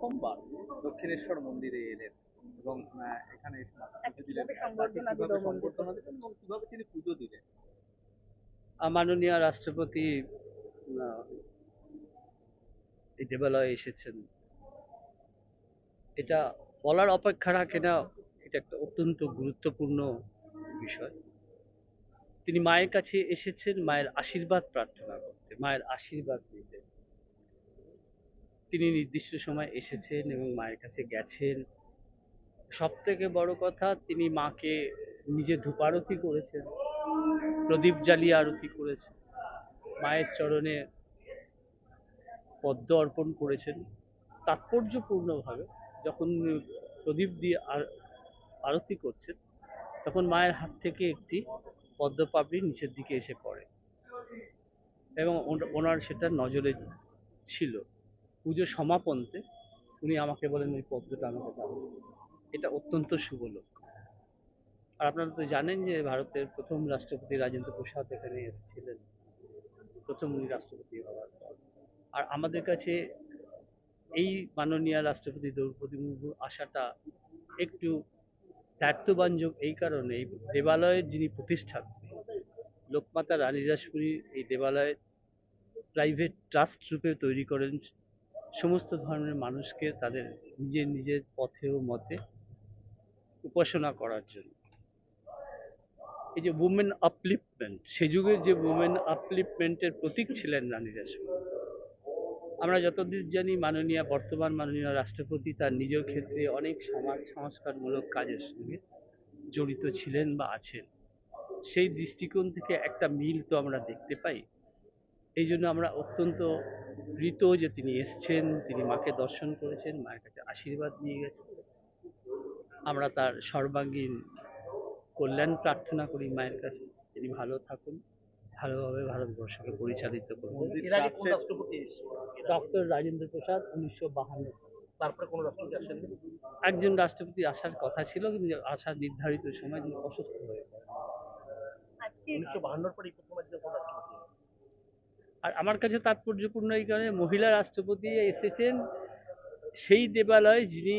প্রথমবার দক্ষিণেশ্বর মন্দিরে এলেন এবং এখানে এসে পুজো দিলেন। কীভাবে সংবর্ধনা দিলেন এবং কীভাবে তিনি পুজো দিলেন? মাননীয় রাষ্ট্রপতি এই দেবালয়ে এসেছেন। এটা বলার অপেক্ষা রাখে না এটা একটা অত্যন্ত গুরুত্বপূর্ণ বিষয়। তিনি মায়ের কাছে এসেছেন মায়ের আশীর্বাদ প্রার্থনা করতে মায়ের আশীর্বাদ নিতে। তিনি নির্দিষ্ট সময় এসেছেন এবং মায়ের কাছে গেছেন। সব থেকে বড় কথা, তিনি মাকে নিজে ধূপারতি করেছেন, প্রদীপ জ্বালিয়ে আরতি করেছেন, মায়ের চরণে পদ্ম অর্পণ করেছেন। তাৎপর্যপূর্ণভাবে যখন প্রদীপ দিয়ে আর- আরতি করছেন, তখন মায়ের হাত থেকে একটি পদ্ম পাপড়ি নিচের দিকে এসে পড়ে এবং ওনার সেটা নজরে ছিল। পুজো সমাপন্তে উনি আমাকে বলেন, ওই পদ্মটা আমাকে দাও। এটা অত্যন্ত শুভ আর আপনারা তো জানেন যে ভারতের প্রথম রাষ্ট্রপতি রাজেন্দ্র প্রসাদ এখানে এসেছিলেন। প্রথম উনি রাষ্ট্রপতি হওয়ার পর। আর আমাদের কাছে এই মাননীয় রাষ্ট্রপতি দ্রৌপদী মুর্মুর আসাটা একটু দায়িত্ববাঞ্জক এই কারণে, এই দেবালয়ের যিনি প্রতিষ্ঠাত্রী লোকমাতা রানী রাসমণি এই দেবালয় প্রাইভেট ট্রাস্ট রূপে তৈরি করেন সমস্ত ধর্মের মানুষকে তাদের নিজের নিজের পথে ও মতে উপাসনা করার জন্য। এই যে উমেন আপলিফমেন্ট সে যুগের যে উমেন আপলিফমেন্টের প্রতীক ছিলেন রানী রাসমণি আমরা যতদূর জানি মাননীয়, বর্তমান মাননীয় রাষ্ট্রপতি তার নিজের ক্ষেত্রে অনেক সমাজ, সংস্কারমূলক কাজের সঙ্গে জড়িত ছিলেন বা আছেন। সেই দৃষ্টিকোণ থেকে একটা মিল তো আমরা দেখতে পাই। এই জন্য আমরা অত্যন্ত কৃত যে তিনি এসছেন তিনি মাকে দর্শন করেছেন মায়ের কাছে আশীর্বাদ নিয়ে গেছেন। আমরা তার সর্বাঙ্গীন কল্যাণ প্রার্থনা করি মায়ের কাছে। তিনি ভালো থাকুন ভালোভাবে ভারতবর্ষকে পরিচালিত করুন? ডক্টর রাজেন্দ্র প্রসাদ উনিশশো বাহান্ন। তারপরে কোনো রাষ্ট্রপতি আসেননি? একজন রাষ্ট্রপতি আসার কথা ছিল কিন্তু আসার নির্ধারিত সময় তিনি অসুস্থ হয়ে পড়েন উনিশশো বাহান্নর পরে প্রথম একজন কোন রাষ্ট্রপতি আর আমার কাছে তাৎপর্যপূর্ণ এই কারণে মহিলা রাষ্ট্রপতি এসেছেন। সেই দেবালয় যিনি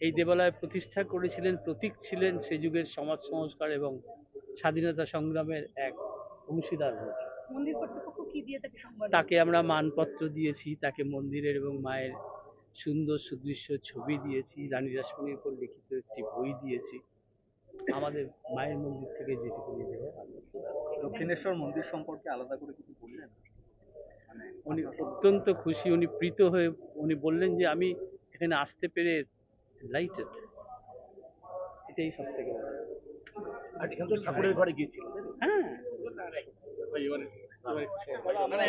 এই দেবালয় প্রতিষ্ঠা করেছিলেন প্রতীক ছিলেন সে যুগের সমাজ সংস্কার এবং স্বাধীনতা সংগ্রামের এক অংশীদার হয়েছে মন্দির কর্তৃপক্ষ কি দিয়ে তাকে সম্মান তাকে আমরা মানপত্র দিয়েছি তাকে মন্দিরের এবং মায়ের সুন্দর সুদৃশ্য ছবি দিয়েছি রানী রাসমণির উপর লিখিত একটি বই দিয়েছি। আমাদের মায়ের মন্দির থেকে যেটুকু দেবো দক্ষিণেশ্বর মন্দির সম্পর্কে আলাদা করে কিছু বললেন? মানে উনি অত্যন্ত খুশি উনি প্রীত হয়ে উনি বললেন যে আমি এখানে আসতে পেরে লাইটেড এটাই সব থেকে আর এখান থেকে ঠাকুরের ঘরে গিয়েছিল হ্যাঁ। মানে